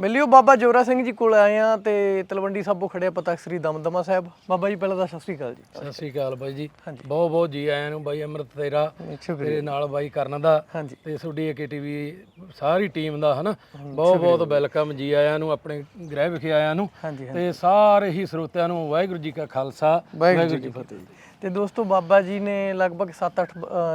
ਮਿਲਿਓ ਬਾਬਾ ਜੋਰਾ ਸਿੰਘ ਜੀ ਕੋਲ ਆਏ ਆ ਤੇ ਤਲਵੰਡੀ ਸਾਬੋ ਖੜਿਆ ਪਤਾ ਸ੍ਰੀ ਦਮਦਮਾ ਸਾਹਿਬ। ਬਾਬਾ ਜੀ ਪਹਿਲਾਂ ਤਾਂ ਸਤਿ ਸ੍ਰੀ ਅਕਾਲ ਜੀ। ਸਤਿ ਸ੍ਰੀ ਅਕਾਲ ਬਾਈ ਜੀ। ਬਹੁਤ ਬਹੁਤ ਜੀ ਆਇਆਂ ਨੂੰ ਬਾਈ ਅਮਰਤ ਤੇਰਾ ਤੇਰੇ ਨਾਲ ਬਾਈ ਕਰਨ ਦਾ। ਤੇ ਤੁਹਾਡੀ ਏਕੇ ਟੀਵੀ ਸਾਰੀ ਟੀਮ ਦਾ ਹਨਾ? ਬਹੁਤ ਬਹੁਤ ਵੈਲਕਮ ਜੀ ਆਇਆਂ ਨੂੰ ਆਪਣੇ ਗ੍ਰਹਿ ਵਿਖੇ ਆਇਆਂ ਨੂੰ। ਤੇ ਸਾਰੇ ਹੀ ਸਰੋਤਿਆਂ ਨੂੰ ਵਾਹਿਗੁਰੂ ਜੀ ਕਾ ਖਾਲਸਾ ਵਾਹਿਗੁਰੂ ਜੀ। ਫਤਿਹ। ਤੇ ਦੋਸਤੋ ਬਾਬਾ ਜੀ ਨੇ ਲਗਭਗ 7-8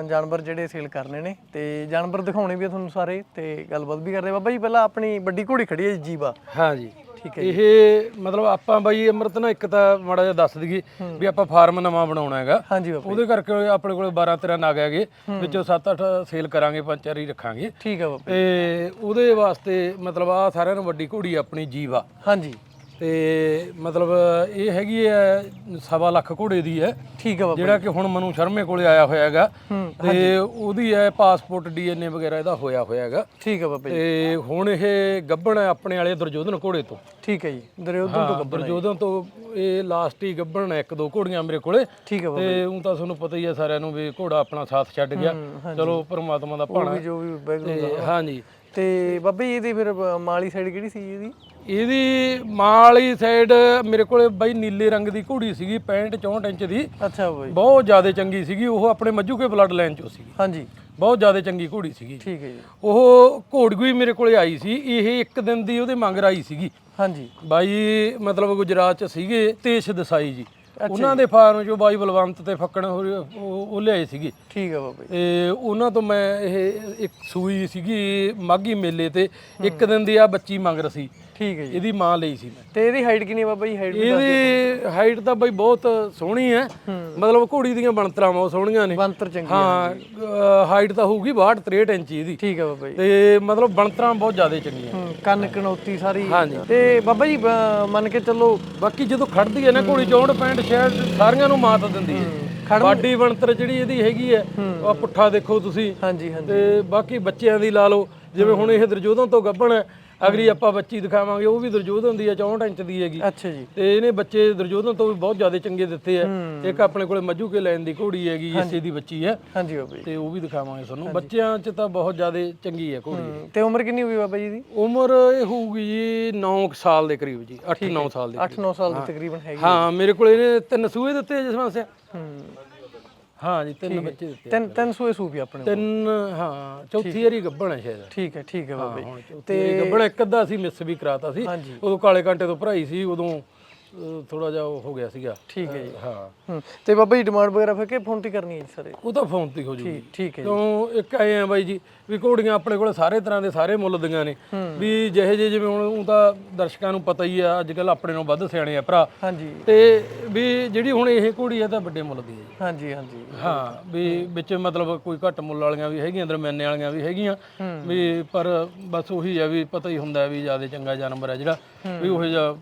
ਜਾਨਵਰ ਜਿਹੜੇ ਸੇਲ ਕਰਨੇ ਨੇ ਤੇ ਜਾਨਵਰ ਦਿਖਾਉਣੇ ਵੀ ਆ ਤੁਹਾਨੂੰ ਸਾਰੇ ਤੇ ਗੱਲਬਾਤ ਵੀ ਕਰਦੇ ਬਾਬਾ ਜੀ ਪਹਿਲਾਂ ਆਪਣੀ ਵੱਡੀ ਘੋੜੀ ਖੜੀ ਹੈ ਜੀ, ਜੀਵਾ ਹਾਂ ਜੀ। ਠੀਕ ਇਹ ਮਤਲਬ ਆਪਾਂ ਬਾਈ ਅਮਰਤ ਨਾ ਇੱਕ ਤਾਂ ਮਾੜਾ ਜਿਹਾ ਦੱਸ ਦਈਏ ਵੀ ਆਪਾਂ ਫਾਰਮ ਨਵਾਂ ਬਣਾਉਣਾ ਹੈਗਾ। ਹਾਂਜੀ ਬਾਬਾ ਉਹਦੇ ਕਰਕੇ ਆਪਣੇ ਕੋਲ 12 13 ਨਗ ਹੈਗੇ। ਵਿੱਚੋਂ 7-8 ਸੇਲ ਕਰਾਂਗੇ ਪੰਜ ਚਾਰ ਹੀ ਰੱਖਾਂਗੇ। ਠੀਕ ਆ ਬਾਬਾ ਤੇ ਉਹਦੇ ਵਾਸਤੇ ਮਤਲਬ ਆ ਸਾਰਿਆਂ ਨੂੰ ਵੱਡੀ ਘੋੜੀ ਆਪਣੀ ਜੀਵਾ ਹਾਂਜੀ। ਤੇ ਮਤਲਬ ਇਹ ਹੈਗੀ ਹੈ ਸਵਾ ਲੱਖ ਘੋੜੇ ਦੀ ਹੈ। ਠੀਕ ਬਾਬਾ ਜਿਹੜਾ ਕਿ ਹੁਣ ਮਨੂ ਸ਼ਰਮੇ ਕੋਲੇ ਆਇਆ ਹੋਇਆ ਹੈਗਾ। ਹੂੰ ਤੇ ਉਹਦੀ ਹੈ ਪਾਸਪੋਰਟ ਡੀਐਨਏ ਵਗੈਰਾ ਇਹਦਾ ਹੋਇਆ ਹੋਇਆ ਹੈਗਾ। ਠੀਕ ਆ ਬਾਬਾ ਜੀ। ਤੇ ਹੁਣ ਇਹ ਗੱਬਣ ਹੈ ਆਪਣੇ ਵਾਲੇ ਦੁਰਜੋਧਨ ਘੋੜੇ ਤੋਂ। ਠੀਕ ਹੈ ਜੀ। ਦਰਿਓਦਨ ਤੋਂ ਹਾਂ, ਦੁਰਜੋਧਨ ਤੋਂ ਇਹ ਲਾਸਟ ਹੀ ਗੱਬਣ ਹੈ ਇੱਕ ਦੋ ਘੋੜੀਆਂ ਮੇਰੇ ਕੋਲੇ। ਠੀਕ ਬਾਬਾ ਤੇ ਉਹ ਤਾਂ ਤੁਹਾਨੂੰ ਪਤਾ ਹੀ ਹੈ ਸਾਰਿਆਂ ਨੂੰ ਵੀ ਘੋੜਾ ਆਪਣਾ ਸਾਥ ਛੱਡ ਗਿਆ। ਚਲੋ ਪਰਮਾਤਮਾ ਦਾ ਭਾਣਾ। ਜੋ ਵੀ ਤੇ ਹਾਂਜੀ। ਤੇ ਬਾਬਾ ਜੀ ਇਹਦੀ ਫਿਰ ਮਾਲੀ ਸਾਈਡ ਕਿਹੜੀ ਸੀ ਇਹਦੀ? ਇਹਦੀ ਮਾਂ ਵਾਲੀ ਸਾਈਡ ਮੇਰੇ ਕੋਲੇ ਬਾਈ ਨੀਲੇ ਰੰਗ ਦੀ ਘੋੜੀ ਸੀਗੀ 65 64 ਇੰਚ ਦੀ। ਅੱਛਾ ਜੀ ਬਹੁਤ ਜ਼ਿਆਦਾ ਚੰਗੀ ਸੀਗੀ ਉਹ ਆਪਣੇ ਮੱਜੂ ਕੇ ਬਲੱਡ ਲਾਈਨ ਚੋਂ ਸੀਗੀ। ਹਾਂਜੀ। ਬਹੁਤ ਜ਼ਿਆਦਾ ਚੰਗੀ ਘੋੜੀ ਸੀਗੀ। ਠੀਕ ਹੈ ਜੀ। ਉਹ ਘੋੜਗੂਈ ਮੇਰੇ ਕੋਲੇ ਆਈ ਸੀ ਇਹ ਇੱਕ ਦਿਨ ਦੀ ਉਹਦੇ ਮੰਗਰ ਆਈ ਸੀਗੀ। ਹਾਂਜੀ। ਬਾਈ ਮਤਲਬ ਗੁਜਰਾਤ ਚ ਸੀਗੇ ਤੇਸ਼ ਦਸਾਈ ਜੀ। ਉਹਨਾਂ ਦੇ ਫਾਰਮ ਚੋਂ ਬਾਈ ਬਲਵੰਤ ਤੇ ਫੱਕਣ ਹੋਰੀ ਉਹ ਉਹ ਲਿਆਏ ਸੀਗੇ। ਠੀਕ ਆ ਬਾਬਾ ਜੀ। ਤੇ ਉਹਨਾਂ ਤੋਂ ਮੈਂ ਇਹ ਇੱਕ ਸੂਈ ਸੀਗੀ ਮਾਗੀ ਮੇਲੇ ਤੇ ਇੱਕ ਦਿਨ ਦੀ ਆ ਬੱਚੀ ਮੰਗਰ ਸੀ। ਠੀਕ ਹੈ ਜੀ। ਇਹਦੀ ਮਾਂ ਲਈ ਸੀ ਮੈਂ। ਤੇ ਇਹਦੀ ਹਾਈਟ ਕਿੰਨੀ ਬਾਬਾ ਜੀ? ਹਾਈਟ ਇਹਦੀ ਹਾਈਟ ਤਾਂ ਬਈ ਬਹੁਤ ਸੋਹਣੀ ਹੈ। ਮਤਲਬ ਘੋੜੀ ਦੀਆਂ ਬਣਤਰਾਂ ਬਹੁਤ ਸੋਹਣੀਆਂ ਨੇ। ਬੰਤਰ ਚੰਗੀ ਹਾਂ ਹਾਈਟ ਤਾਂ ਹੋਊਗੀ 62 63 ਇੰਚ ਇਹਦੀ। ਠੀਕ ਆ ਬਾਬਾ ਜੀ। ਤੇ ਮਤਲਬ ਬਣਤਰਾਂ ਬਹੁਤ ਜ਼ਿਆਦਾ ਚੰਗੀਆਂ ਹੂੰ, ਕੰਨ ਕਨੌਤੀ ਸਾਰੀ। ਤੇ ਬਾਬਾ ਜੀ ਮੰਨ ਕੇ ਚੱਲੋ ਬਾਕੀ ਜਦੋਂ ਖੜਦੀ ਹੈ ਨਾ ਘੋੜੀ 64 65 66 ਸਾਰੀਆਂ ਨੂੰ ਮਾਤ ਦਿੰਦੀ ਹੈ। ਬਾਡੀ ਬਣਤਰ ਜਿਹੜੀ ਇਹਦੀ ਹੈਗੀ ਹੈ ਉਹ ਪੁੱਠਾ ਦੇਖੋ ਤੁਸੀਂ। ਹਾਂਜੀ ਹਾਂਜੀ। ਤੇ ਬਾਕੀ ਬੱਚਿਆਂ ਦੀ ਲਾ ਲਓ ਜਿਵੇਂ ਹੁਣ ਇਹ ਦਰਜੋਧਨ ਤੋਂ ਗੱਭਣ ਹੈ ਅਗਲੀ ਆਪਾਂ ਬੱਚੀ ਦਿਖਾਵਾਂਗੇ ਉਹ ਵੀ ਦਰਜੋਧਨ ਦੀ ਹੈ 64 ਇੰਚ ਦੀ ਹੈਗੀ। ਅੱਛਾ ਜੀ। ਤੇ ਇਹਨੇ ਬੱਚੇ ਦਰਜੋਧਨ ਤੋਂ ਵੀ ਬਹੁਤ ਜ਼ਿਆਦਾ ਚੰਗੇ ਦਿੱਤੇ ਆ। ਇੱਕ ਆਪਣੇ ਕੋਲੇ ਮੱਜੂ ਕੇ ਲੈਣ ਦੀ ਘੋੜੀ ਹੈਗੀ ਇਸੇ ਦੀ ਬੱਚੀ ਹੈ ਹਾਂਜੀ ਬਾਬਾ ਜੀ। ਤੇ ਉਹ ਵੀ ਦਿਖਾਵਾਂਗੇ ਤੁਹਾਨੂੰ। ਬੱਚਿਆਂ 'ਚ ਤਾਂ ਬਹੁਤ ਜ਼ਿਆਦਾ ਚੰਗੀ ਹੈ ਘੋੜੀ। ਤੇ ਉਮਰ ਕਿੰਨੀ ਹੋਈ ਬਾਬਾ ਜੀ ਦੀ? ਉਮਰ ਇਹ ਹੋਊਗੀ ਜੀ 9 ਸਾਲ ਦੇ ਕਰੀਬ ਜੀ 8-9 ਸਾਲ ਦੇ 8-9 ਸਾਲ ਦੀ ਤਕਰੀਬਨ ਹੈਗੀ ਹਾਂ ਮੇਰੇ ਕੋਲ ਇਹਨੇ ਤਿੰਨ ਸੂਏ ਦਿੱਤੇ ਜਿਸ ਵਾਸਤੇ ਹੂੰ ਜੀ ਤਿੰਨ ਬੱਚੇ ਦਿੱਤੇ ਤਿੰਨ ਤਿੰਨ ਸੂਏ ਸੂਪੀ ਆਪਣੇ ਕੋਲ। ਤਿੰਨ ਹਾਂ ਚੌਥੀ ਵਾਰੀ ਗੱਭਣ ਹੈ ਸ਼ਾਇਦ। ਠੀਕ ਹੈ ਠੀਕ ਹੈ ਬਾਬਾ। ਜੀ ਵਾਰੀ ਗੱਭਣ ਇੱਕ ਅੱਧਾ ਸੀ ਮਿਸ ਵੀ ਕਰਾਤਾ ਸੀ। ਉਦੋਂ ਕਾਲੇ ਕਾਂਟੇ ਤੋਂ ਭਰਾਈ ਸੀ ਉਦੋਂ ਥੋੜਾ ਜਿਹਾ ਉਹ ਹੋ ਗਿਆ ਸੀਗਾ। ਠੀਕ ਹੈ ਜੀ। ਹਾਂ। ਹੂੰ। ਤੇ ਬਾਬਾ ਜੀ ਡਿਮਾਂਡ ਵਗੈਰਾ ਫਿਰ ਕਿ ਫੋਨ ਤੇ ਕਰਨੀ ਹੈ ਜੀ ਸਾਰੇ? ਉਹ ਤਾਂ ਫੋਨ ਤੇ ਹੀ ਜੂਗੀ। ਠੀਕ ਹੈ ਜੀ। ਕਿਉਂ ਇੱਕ ਆਏ ਆ ਬਾਈ ਜੀ ਵੀ ਘੋੜੀਆਂ ਆਪਣੇ ਕੋਲ ਸਾਰੇ ਤਰ੍ਹਾਂ ਦੇ ਸਾਰੇ ਮੁੱਲ ਦੀਆਂ ਨੇ। ਵੀ ਜਿਹੇ ਜਿਹੇ ਜਿਵੇਂ ਹੁਣ ਉਹ ਤਾਂ ਦਰਸ਼ਕਾਂ ਨੂੰ ਪਤਾ ਹੀ ਆ ਅੱਜ ਕੱਲ ਆਪਣੇ ਨੂੰ ਵੱਧ ਸਿਆਣੇ ਆ ਭਰਾ। ਹਾਂਜੀ। ਤੇ ਵੀ ਜਿਹੜੀ ਹੁਣ ਇਹ ਘੋੜੀ ਆ ਤਾਂ ਵੱਡੇ ਮੁੱਲ ਦੀ ਹੈ ਜੀ। ਹਾਂਜੀ ਹਾਂਜੀ। ਹਾਂ ਵੀ ਵਿੱਚ ਮਤਲਬ ਕੋਈ ਘੱਟ ਮੁੱਲ ਵਾਲੀਆਂ ਵੀ ਹੈਗੀਆਂ ਦਰਮਿਆਨੇ ਵਾਲੀਆਂ ਵੀ ਹੈਗੀਆਂ। ਵੀ ਪਰ ਬਸ ਉਹੀ ਆ ਵੀ ਪਤਾ ਹੀ ਹੁੰਦਾ ਵੀ ਜ਼ਿਆਦਾ ਚੰਗਾ ਜਾਨਵਰ ਆ ਜਿਹੜਾ। ਵੀ ਉਹ ਜਿਹਾ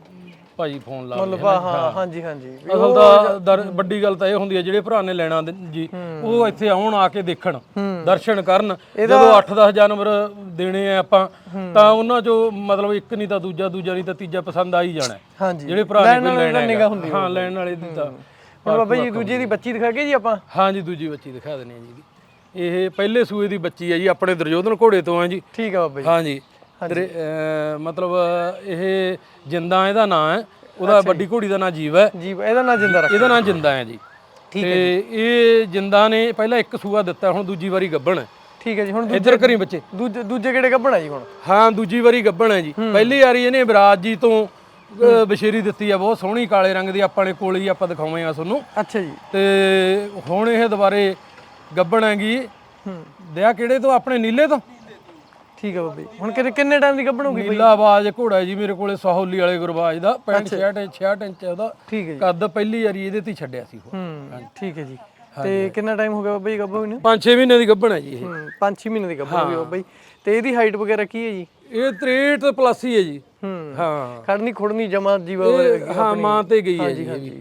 ਭਾਈ ਫੋਨ ਲਾ ਮੁੱਲ ਭਾ ਹਾਂ ਹਾਂਜੀ ਹਾਂਜੀ। ਅਸਲ ਦਰ- ਵੱਡੀ ਗੱਲ ਤਾਂ ਇਹ ਹੁੰਦੀ ਹੈ ਜਿਹੜੇ ਭਰਾ ਨੇ ਲੈਣਾ ਦ- ਜੀ ਉਹ ਇੱਥੇ ਆਉਣ ਆ ਕੇ ਦੇਖਣ ਦਰਸ਼ਨ ਕਰਨ। ਜਦੋਂ 8-10 ਜਾਨਵਰ ਦੇਣੇ ਆ ਆਪਾਂ ਤਾਂ ਉਹਨਾਂ ਚੋਂ ਮਤਲਬ ਇੱਕ ਨਹੀਂ ਤਾਂ ਦੂਜਾ ਦੂਜਾ ਨਹੀਂ ਤਾਂ ਤੀਜਾ ਪਸੰਦ ਆ ਹੀ ਜਾਣਾ। ਹੈ। ਹਾਂਜੀ। ਜਿਹੜੇ ਭਰਾ ਨੇ ਕੋਈ ਲੈਣਾ ਹਾਂ ਲੈਣ ਵਾਲੇ ਦੀ ਤਾਂ ਹੁਣ ਬਾਬਾ ਜੀ ਦੂਜੇ ਦੀ ਬੱਚੀ ਦਿਖਾ ਕੇ ਜੀ ਆਪਾਂ? ਹਾਂ ਜੀ ਦੂਜੀ ਬੱਚੀ ਦਿਖਾ ਦਿੰਦੇ ਆ ਜੀ। ਇਹ ਪਹਿਲੇ ਸੂਏ ਦੀ ਬੱਚੀ ਹੈ ਜੀ ਆਪਣੇ ਦੁਰਯੋਧਨ ਘੋੜੇ ਤੋਂ ਆ ਜੀ। ਠੀਕ ਆ ਬਾਬਾ ਜੀ। ਹਾਂ ਜੀ ਤੇਰੇ, ਅਹ, ਮਤਲਬ ਇਹ ਜਿੰਦਾ ਇਹਦਾ ਨਾਂ ਹੈ। ਉਹਦਾ ਵੱਡੀ ਘੋੜੀ ਦਾ ਨਾਂ ਜੀਵ ਹੈ। ਜੀ ਇਹਦਾ ਨਾਂ ਜਿੰਦਾ ਰੱਖ ਇਹਦਾ ਨਾਂ ਜਿੰਦਾ ਹੈ ਜੀ। ਤੇ ਇਹ ਜਿੰਦਾ ਨੇ ਪਹਿਲਾਂ ਇੱਕ ਸੂਆ ਦਿੱਤਾ ਹੁਣ ਦੂਜੀ ਵਾਰੀ ਗੱਭਣ ਹੈ। ਠੀਕ ਹੈ ਜੀ ਹੁਣ ਦੂ- ਇੱਧਰ ਕਰੀ ਬੱਚੇ। ਦੂਜੇ ਦੂਜੇ ਕਿਹੜੇ ਕੱਢਣਾ ਜੀ ਹੁਣ? ਹਾਂ ਦੂਜੀ ਵਾਰੀ ਗੱਭਣ ਹੈ ਜੀ। ਪਹਿਲੀ ਵਾਰੀ ਇਹਨੇ ਵਿਰਾਜ ਜੀ ਤੋਂ ਅਹ, ਬਸ਼ੇਰੀ ਦਿੱਤੀ ਆ ਬਹੁਤ ਸੋਹਣੀ ਕਾਲੇ ਰੰਗ ਦੀ ਆਪਾਂ ਨੇ ਕੋਲ ਹੀ ਆਪਾਂ ਦਿਖਾਉਵੇਂ ਆ ਤੁਹਾਨੂੰ। ਅੱਛਾ ਜੀ। ਤੇ ਹੁਣ ਇਹ ਦੁਬਾਰੇ ਗੱਭਣ ਹੈਗੀ। ਹੂੰ। ਦਿਆ ਕਿਹੜੇ ਤੋਂ? ਆਪਣੇ ਨੀਲੇ ਤੋਂ? ਠੀਕ ਆ ਬਾਬਾ ਹੁਣ ਕਿੰਨੇ ਕਿੰਨੇ ਟਾਈਮ ਦੀ ਕੱਢਣੋਗੀ ਨੀਲਾ ਆਵਾਜ਼ ਘੋੜਾ ਜੀ ਮੇਰੇ ਕੋਲੇ ਸਹੌਲੀ ਵਾਲੇ ਗੁਰਬਾਜ ਦਾ 65 66 66 ਇੰਚ ਉਹਦਾ। ਠੀਕ ਹੈ ਜੀ। ਕੱਦ ਪਹਿਲੀ ਵਾਰੀ ਇਹਦੇ ਤੇ ਹੀ ਛੱਡਿਆ ਸੀ ਉਹ। ਹੂੰ ਠੀਕ ਹੈ ਜੀ। ਤੇ ਕਿੰਨਾ ਟਾਈਮ ਹੋ ਗਿਆ ਬਾਬਾ ਜੀ ਗੱਭਾ ਹੋਈ ਨੂੰ? 5-6 ਮਹੀਨੇ ਦੀ ਗੱਭਣ ਹੈ ਜੀ ਇਹ। ਹੂੰ 5-6 ਮਹੀਨੇ ਦੀ ਗੱਭਾ ਹੋਈ ਬਾਬਾ ਜੀ। ਤੇ ਇਹਦੀ ਹਾਈਟ ਵਗੈਰਾ ਕੀ ਹੈ ਜੀ? ਇਹ 63 ਪਲੱਸ ਹੀ ਹੈ ਜੀ। ਹੂੰ। ਹਾਂ। ਖੜਨੀ ਖੁੜਨੀ ਜਮਾ ਜੀਵਾ ਇਹ ਹਾਂ ਮਾਂ ਤੇ ਗਈ ਹੈ ਜੀ ਇਹ ਵੀ।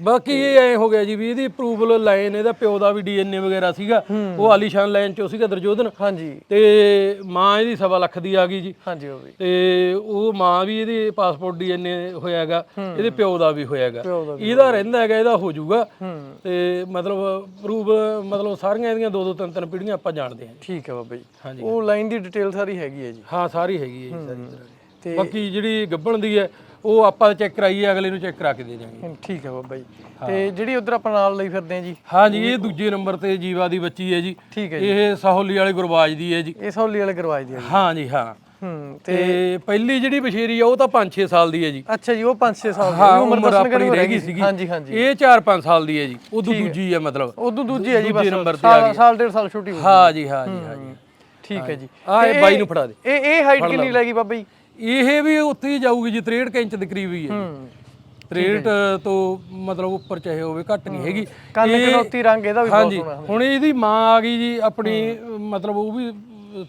ਬਾਕੀ ਇਹ ਐ ਹੋ ਗਿਆ ਜੀ ਵੀ ਇਹਦੀ ਅਪਰੂਵਲ ਲਾਈਨ ਇਹਦਾ ਪਿਓ ਦਾ ਵੀ ਡੀਐਨਏ ਵਗੈਰਾ ਸੀਗਾ ਉਹ ਆਲੀਸ਼ਾਨ ਲਾਈਨ ਚੋਂ ਸੀਗਾ ਦਰਜੋਧਨ। ਹਾਂਜੀ। ਤੇ ਮਾਂ ਇਹਦੀ ਸਵਾ ਲੱਖ ਦੀ ਆ ਗਈ ਜੀ। ਹਾਂਜੀ ਬਾਬਾ ਜੀ ਤੇ ਉਹ ਮਾਂ ਵੀ ਇਹਦੀ ਪਾਸਪੋਰਟ ਡੀਐਨਏ ਹੋਇਆਗਾ ਇਹਦੇ ਪਿਓ ਦਾ ਵੀ ਹੋਇਆਗਾ। ਇਹਦਾ ਰਹਿੰਦਾ ਹੈਗਾ ਇਹਦਾ ਹੋ ਜਾਊਗਾ। ਤੇ ਮਤਲਬ ਪ੍ਰੂਵ ਮਤਲਬ ਸਾਰੀਆਂ ਇਹਦੀਆਂ ਦੋ ਦੋ ਤਿੰਨ ਤਿੰਨ ਪੀੜ੍ਹੀਆਂ ਆਪਾਂ ਜਾਣਦੇ ਹਾਂ ਠੀਕ ਹੈ ਬਾਬਾ ਜੀ। ਹਾਂਜੀ। ਉਹ ਲਾਈਨ ਦੀ ਡਿਟੇਲ ਸਾਰੀ ਹੈਗੀ ਹੈ ਜੀ। ਹਾਂ ਸਾਰੀ ਹੈਗੀ ਹੈ ਜੀ ਸਾਰੀ। ਤੇ ਬਾਕੀ ਜਿਹੜੀ ਗੱਬਣ ਦੀ ਹੈ ਉਹ ਆਪਾਂ ਚੈੱਕ ਕਰਾਈਏ ਅਗਲੇ ਨੂੰ ਚੈੱਕ ਕਰਾ ਕੇ ਦੇ ਦਿਆਂਗੇ। ਠੀਕ ਹੈ ਬਾਬਾ ਜੀ। ਤੇ ਜਿਹੜੀ ਉਧਰ ਆਪਾਂ ਨਾਲ ਲਈ ਫਿਰਦੇ ਆ ਜੀ? ਹਾਂਜੀ ਇਹ ਦੂਜੇ ਨੰਬਰ ਤੇ ਜੀਵਾ ਦੀ ਬੱਚੀ ਹੈ ਜੀ। ਠੀਕ ਹੈ ਇਹ ਸਹੌਲੀ ਵਾਲੇ ਗੁਰਬਾਜ ਦੀ ਹੈ ਜੀ। ਇਹ ਸੌਲੀ ਵਾਲੇ ਕਰਵਾਈ ਦੀ ਆ ਜੀ। ਹਾਂਜੀ ਹਾਂ। ਹੂੰ ਤੇ ਪਹਿਲੀ ਜਿਹੜੀ ਬਸ਼ੇਰੀ ਆ ਉਹ ਤਾਂ 5-6 ਸਾਲ ਦੀ ਹੈ ਜੀ। ਅੱਛਾ ਜੀ ਉਹ 5-6 ਸਾਲ ਦੀ ਹਾਂ। ਉਮਰ ਦੱਸਣ ਕਰੀ ਰਹਿ ਗਈ ਸੀਗੀ। ਹਾਂਜੀ ਹਾਂਜੀ। ਇਹ 4-5 ਸਾਲ ਦੀ ਹੈ ਜੀ। ਉਦੋਂ ਦੂਜੀ ਹੈ ਮਤਲਬ। ਉਦੋਂ ਦੂਜੀ ਹੈ ਜੀ ਬਸ। ਨੰਬਰ ਤੇ ਆ ਸਾਲ ਸਾਲ ਡੇਢ ਸਾਲ ਛੋਟੀ ਹਾਂ ਜੀ ਹਾਂ ਜੀ ਹਾਂ ਜੀ। ਠੀਕ ਹੈ ਜੀ। ਆ ਇਹ ਬਾਈ ਨੂੰ ਫੜਾ ਦੇ। ਇਹ ਇਹ ਹਾਈਟ ਕਿੰਨੀ ਲੱਗੀ ਬਾਬਾ ਜੀ? ਇਹ ਵੀ ਉੱਥੇ ਹੀ ਜਾਊਗੀ ਜੀ 63 ਕੁ ਇੰਚ ਦੇ ਕਰੀਬ ਹੀ ਹੈ 63 ਤੋਂ ਮਤਲਬ ਉੱਪਰ ਚਾਹੇ ਹੋਵੇ ਘੱਟ ਨਹੀਂ ਹੈਗੀ। ਕੰਨ ਕਨੌਤੀ ਰੰਗ ਇਹਦਾ ਵੀ ਬਹੁਤ ਸੋਹਣਾ ਹੁਣ ਇਹਦੀ ਮਾਂ ਆ ਗਈ ਜੀ ਆਪਣੀ ਮਤਲਬ ਉਹ ਵੀ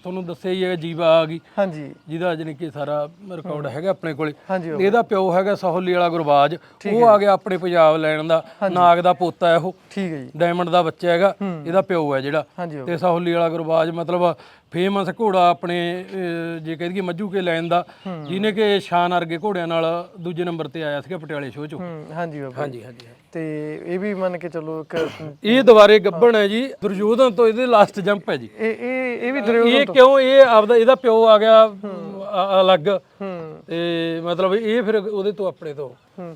ਤੁਹਾਨੂੰ ਦੱਸਿਆ ਹੀ ਹੈ ਜੀਵਾ ਆ ਗਈ। ਹਾਂਜੀ। ਜਿਹਦਾ ਜਾਣੀ ਕਿ ਸਾਰਾ ਰਿਕਾਰਡ ਹੈਗਾ ਆਪਣੇ ਕੋਲੇ। ਇਹਦਾ ਪਿਓ ਹੈਗਾ ਸਹੌਲੀ ਵਾਲਾ ਗੁਰਬਾਜ। ਉਹ ਆ ਗਿਆ ਆਪਣੇ ਪੰਜਾਬ ਲੈਣ ਦਾ ਨਾਗ ਦਾ ਪੋਤਾ ਹੈ ਉਹ। ਠੀਕ ਹੈ ਜੀ। ਡਾਇਮੰਡ ਦਾ ਬੱਚਾ ਹੈਗਾ ਇਹਦਾ ਪਿਓ ਹੈ ਜਿਹੜਾ। ਤੇ ਸਹੌਲੀ ਵਾਲਾ ਗੁਰਬਾਜ ਮਤਲਬ ਫੇਮਸ ਘੋੜਾ ਆਪਣੇ ਅਹ, ਜੇ ਕਹਿ ਦਈਏ ਮੱਜੂ ਕੇ ਲੈਣ ਦਾ ਜਿਹਨੇ ਕਿ ਸ਼ਾਨ ਵਰਗੇ ਘੋੜਿਆਂ ਨਾਲ ਦੂਜੇ ਨੰਬਰ ਤੇ ਆਇਆ ਸੀਗਾ ਪਟਿਆਲੇ ਸ਼ੋਅ 'ਚ। ਹੂੰ ਹਾਂਜੀ ਬਾਬਾ ਹਾਂਜੀ ਹਾਂਜੀ ਤੇ ਇਹ ਵੀ ਮੰਨ ਕੇ ਚੱਲੋ ਇੱਕ ਇਹ ਦੁਬਾਰੇ ਗੱਬਣ ਹੈ ਜੀ ਦੁਰਯੋਧਨ ਤੋਂ ਇਹਦੇ ਲਾਸਟ ਜੰਪ ਹੈ ਜੀ। ਇਹ ਇਹ ਇਹ ਵੀ ਦਰਿਓ ਇਹ ਕਿਉਂ ਇਹ ਆਪਦਾ ਇਹਦਾ ਪਿਓ ਆ ਗਿਆ ਅਲੱਗ। ਤੇ ਮਤਲਬ ਇਹ ਫਿਰ ਉਹਦੇ ਤੋਂ ਆਪਣੇ ਤੋਂ।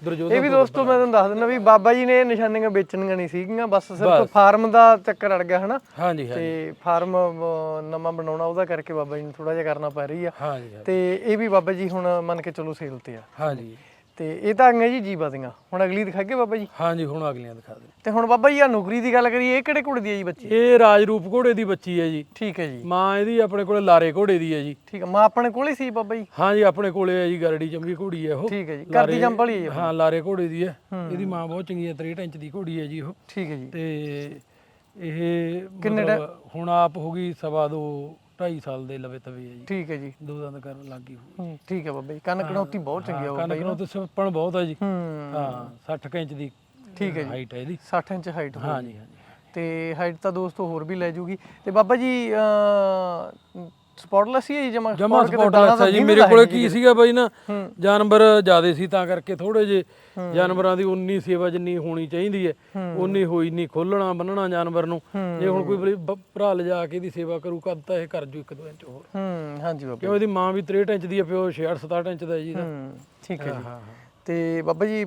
ਦੁਰਯੋਧਨ ਇਹ ਵੀ ਦੋਸਤੋ ਮੈਂ ਤੁਹਾਨੂੰ ਦੱਸ ਦਿੰਦਾ ਵੀ ਬਾਬਾ ਜੀ ਨੇ ਨਿਸ਼ਾਨੀਆਂ ਵੇਚਣੀਆਂ ਨਹੀਂ ਸੀਗੀਆਂ ਬਸ ਸਿਰਫ ਫਾਰਮ ਦਾ ਚੱਕਰ ਅੜ ਗਿਆ ਹਨਾ? ਹਾਂਜੀ ਤੇ ਫਾਰਮ ਨਵਾਂ ਬਣਾਉਣਾ ਉਹਦਾ ਕਰਕੇ ਬਾਬਾ ਜੀ ਨੂੰ ਥੋੜਾ ਜਿਹਾ ਕਰਨਾ ਪੈ ਰਹੀ ਆ। ਤੇ ਇਹ ਵੀ ਬਾਬਾ ਜੀ ਹੁਣ ਮੰਨ ਕੇ ਚੱਲੋ ਸੇਲ ਤੇ ਆ। ਹਾਂਜੀ। ਤੇ ਇਹ ਤਾਂ ਆਈਆਂ ਜੀ ਜੀਵਾ ਦੀਆਂ। ਹੁਣ ਅਗਲੀ ਦਿਖਾਗੇ ਬਾਬਾ ਜੀ? ਹਾਂਜੀ ਹੁਣ ਅਗਲੀਆਂ ਦਿਖਾ ਦੇ ਤੇ ਹੁਣ ਬਾਬਾ ਜੀ ਆ ਨੌਕਰੀ ਦੀ ਗੱਲ ਕਰੀਏ ਇਹ ਕਿਹੜੇ ਘੋੜੇ ਦੀ ਹੈ ਜੀ ਬੱਚੀ? ਇਹ ਰਾਜਰੂਪ ਘੋੜੇ ਦੀ ਬੱਚੀ ਹੈ ਜੀ। ਠੀਕ ਹੈ ਜੀ। ਮਾਂ ਇਹਦੀ ਆਪਣੇ ਕੋਲੇ ਲਾਰੇ ਘੋੜੇ ਦੀ ਹੈ ਜੀ। ਠੀਕ ਹੈ ਮਾਂ ਆਪਣੇ ਕੋਲ ਸੀ ਬਾਬਾ ਜੀ? ਹਾਂਜੀ ਆਪਣੇ ਕੋਲੇ ਹੈ ਜੀ ਗਰੜੀ ਚੰਗੀ ਘੋੜੀ ਹੈ ਉਹ। ਠੀਕ ਹੈ ਜੀ ਘਰ ਦੀ ਜੰਪ ਵਾਲੀ ਹੈ ਹਾਂ ਲਾਰੇ ਘੋੜੇ ਦੀ ਹੈ। ਇਹਦੀ ਮਾਂ ਬਹੁਤ ਚੰਗੀ ਹੈ 63 ਇੰਚ ਦੀ ਘੋੜੀ ਹੈ ਜੀ ਉਹ। ਠੀਕ ਹੈ ਜੀ। ਤੇ ਇਹ ਮਤਲਬ ਹੁਣ ਆਪ ਹੋ ਗਈ ਸਵਾ ਦੋ 2.5 ਸਾਲ ਦੇ ਲਵੇ ਤਵੇ ਹੈ ਜੀ। ਠੀਕ ਹੈ ਜੀ। ਦੋ ਦੰਦ ਕਰਨ ਲੱਗ ਗਈ ਹੋਈ ਹੂੰ, ਠੀਕ ਹੈ ਬਾਬਾ ਜੀ। ਕੰਨ ਕਣੌਤੀ ਬਹੁਤ ਚੰਗੀ ਆ ਉਹ ਕਨਕ ਨੂੰ। ਤੇ ਸੱਪਣ ਬਹੁਤ ਹੈ ਜੀ। ਹੂੰ। ਹਾਂ 60 ਕੁ ਇੰਚ ਦੀ ਠੀਕ ਹੈ ਜੀ। ਹਾਈਟ ਹੈ ਇਹਦੀ। 60 ਇੰਚ ਹਾਈਟ ਹੋਊ ਹਾਂਜੀ ਹਾਂਜੀ ਤੇ ਹਾਈਟ ਤਾਂ ਦੋਸਤੋ ਹੋਰ ਵੀ ਲੈ ਜੂਗੀ। ਤੇ ਬਾਬਾ ਜੀ ਸਪੌਟਲੈਸ ਹੀ ਜਮਾ ਜਮਾ ਸਪੋਰਟਲੈਸ ਹੈ ਜੀ ਮੇਰੇ ਕੋਲੇ ਕੀ ਸੀਗਾ ਬਾਈ ਨਾ ਜਾਨਵਰ ਜ਼ਿਆਦੇ ਸੀ ਤਾਂ ਕਰਕੇ ਥੋੜੇ ਜੇ ਜਾਨਵਰਾਂ ਦੀ ਉਨੀ ਸੇਵਾ ਜਿੰਨੀ ਹੋਣੀ ਚਾਹੀਦੀ ਹੈ ਉਨੀ ਹੋਈ ਨਹੀਂ ਖੋਲਣਾ ਬੰਨਣਾ ਜਾਨਵਰ ਨੂੰ। ਜੇ ਹੁਣ ਕੋਈ ਭਰਾ ਲਿਜਾ ਕੇ ਇਹਦੀ ਸੇਵਾ ਕਰੂ ਕਦ ਤਾਂ ਇਹ ਕਰ ਜੂ ਇੱਕ ਦੋ ਇੰਚ ਹੋਰ। ਹੂੰ ਹਾਂਜੀ ਬਾਬਾ ਕਿਉਂ ਇਹਦੀ ਮਾਂ ਵੀ 63 ਇੰਚ ਦੀ ਹੈ ਪਿਓ 66 67 ਇੰਚ ਦਾ ਜੀ। ਹੂੰ ਠੀਕ ਹੈ ਜੀ। ਤੇ ਬਾਬਾ ਜੀ